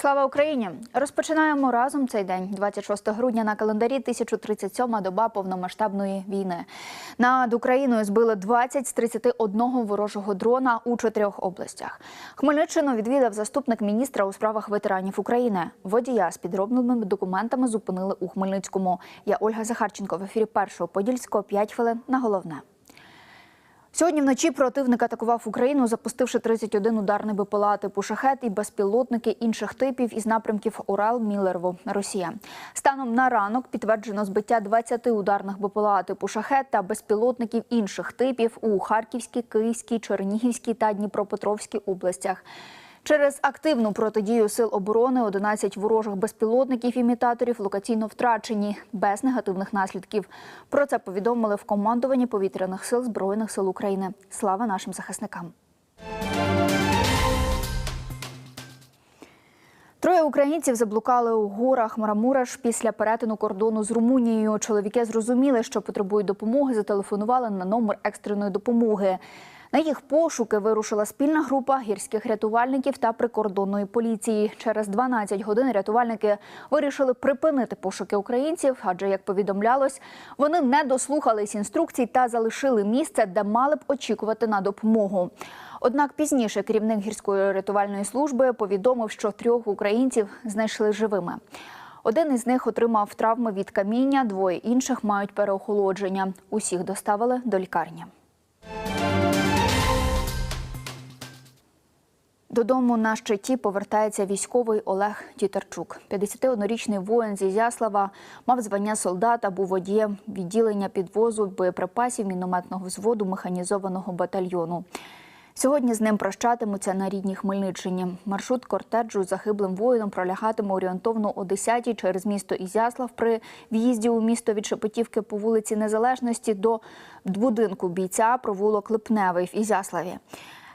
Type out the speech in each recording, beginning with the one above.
Слава Україні! Розпочинаємо разом цей день, 26 грудня на календарі 1037 доба повномасштабної війни. Над Україною збили 20 з 31 ворожого дрона у чотирьох областях. Хмельниччину відвідав заступник міністра у справах ветеранів України. Водія з підробними документами зупинили у Хмельницькому. Я Ольга Захарченко в ефірі першого подільського 5 хвилин на головне. Сьогодні вночі противник атакував Україну, запустивши 31 ударний БПЛА типу шахет і безпілотники інших типів із напрямків Урал, Мілерво, Росія. Станом на ранок підтверджено збиття 20 ударних БПЛА типу шахет та безпілотників інших типів у Харківській, Київській, Чернігівській та Дніпропетровській областях. Через активну протидію сил оборони 11 ворожих безпілотників-імітаторів локаційно втрачені без негативних наслідків. Про це повідомили в командуванні повітряних сил збройних сил України. Слава нашим захисникам. Троє українців заблукали у горах Марамураш після перетину кордону з Румунією. Чоловіки зрозуміли, що потребують допомоги. Зателефонували на номер екстреної допомоги. На їх пошуки вирушила спільна група гірських рятувальників та прикордонної поліції. Через 12 годин рятувальники вирішили припинити пошуки українців, адже як повідомлялось, вони не дослухались інструкцій та залишили місце, де мали б очікувати на допомогу. Однак пізніше керівник гірської рятувальної служби повідомив, що трьох українців знайшли живими. Один із них отримав травми від каміння, двоє інших мають переохолодження. Усіх доставили до лікарні. Додому на щиті повертається військовий Олег Тітарчук. 51-річний воїн з Ізяслава мав звання солдата, був водієм відділення підвозу боєприпасів мінометного взводу механізованого батальйону. Сьогодні з ним прощатимуться на рідній Хмельниччині. Маршрут кортеджу загиблим воїном пролягатиме орієнтовно о 10-й через місто Ізяслав при в'їзді у місто від Шепетівки по вулиці Незалежності до будинку бійця провулок Липневий в Ізяславі.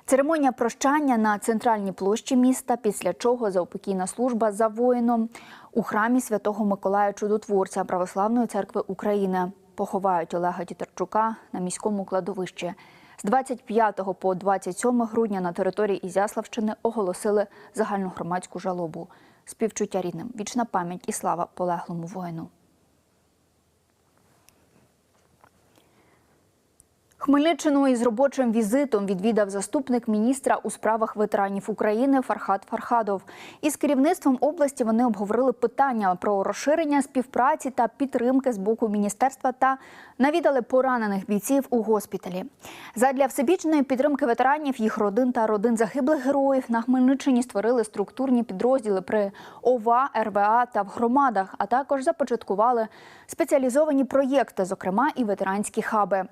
Церемонія прощання на центральній площі міста, після чого заупокійна служба за воїном у храмі святого Миколая Чудотворця Православної церкви України поховають Олега Тітарчука на міському кладовищі. З 25 по 27 грудня на території Ізяславщини оголосили загальну громадську жалобу. Співчуття рідним, вічна пам'ять і слава полеглому воїну. Хмельниччину із робочим візитом відвідав заступник міністра у справах ветеранів України Фархат Фархадов. Із керівництвом області вони обговорили питання про розширення співпраці та підтримки з боку міністерства та навідали поранених бійців у госпіталі. Задля всебічної підтримки ветеранів, їх родин та родин загиблих героїв на Хмельниччині створили структурні підрозділи при ОВА, РВА та в громадах, а також започаткували спеціалізовані проєкти, зокрема і ветеранські хаби.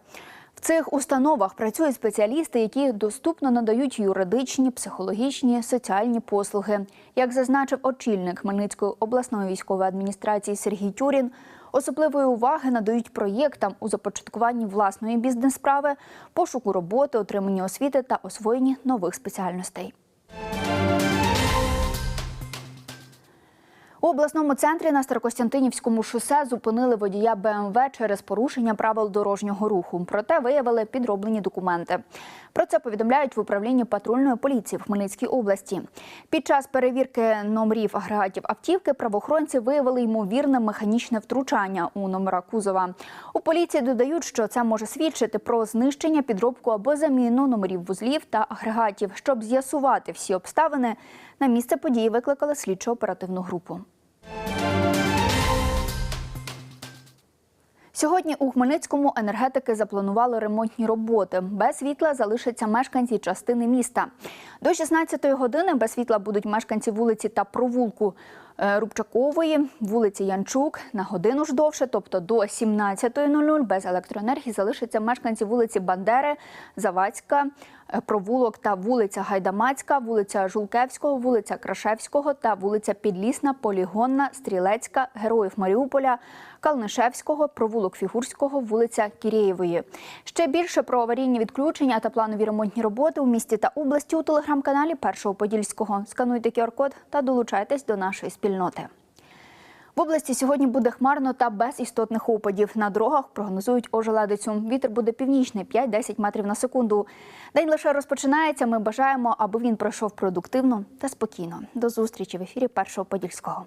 В цих установах працюють спеціалісти, які доступно надають юридичні, психологічні, соціальні послуги. Як зазначив очільник Хмельницької обласної військової адміністрації Сергій Тюрін, особливої уваги надають проєктам у започаткуванні власної бізнес-справи, пошуку роботи, отриманні освіти та освоєнні нових спеціальностей. У обласному центрі на Старокостянтинівському шосе зупинили водія БМВ через порушення правил дорожнього руху. Проте виявили підроблені документи. Про це повідомляють в управлінні патрульної поліції в Хмельницькій області. Під час перевірки номерів агрегатів автівки правоохоронці виявили ймовірне механічне втручання у номера кузова. У поліції додають, що це може свідчити про знищення, підробку або заміну номерів вузлів та агрегатів. Щоб з'ясувати всі обставини, на місце події викликали слідчо-оперативну групу. Сьогодні у Хмельницькому енергетики запланували ремонтні роботи. Без світла залишаться мешканці частини міста. До 16-ї години без світла будуть мешканці вулиці та провулку е, Рубчакової, вулиці Янчук на годину ж довше, тобто до 17.00 без електроенергії залишаться мешканці вулиці Бандери, Завадська, е, провулок та вулиця Гайдамацька, вулиця Жулкевського, вулиця Крашевського та вулиця Підлісна, Полігонна, Стрілецька, Героїв Маріуполя, Калнишевського, провулок Фігурського, вулиця Кірєєвої. Ще більше про аварійні відключення та планові ремонтні роботи у місті та області у телеграм-каналі Першого Подільського. Скануйте QR-код та долучайтесь до нашої спільноти. В області сьогодні буде хмарно та без істотних опадів. На дорогах прогнозують ожеледицю. Вітер буде північний 5-10 метрів на секунду. День лише розпочинається. Ми бажаємо, аби він пройшов продуктивно та спокійно. До зустрічі в ефірі Першого Подільського.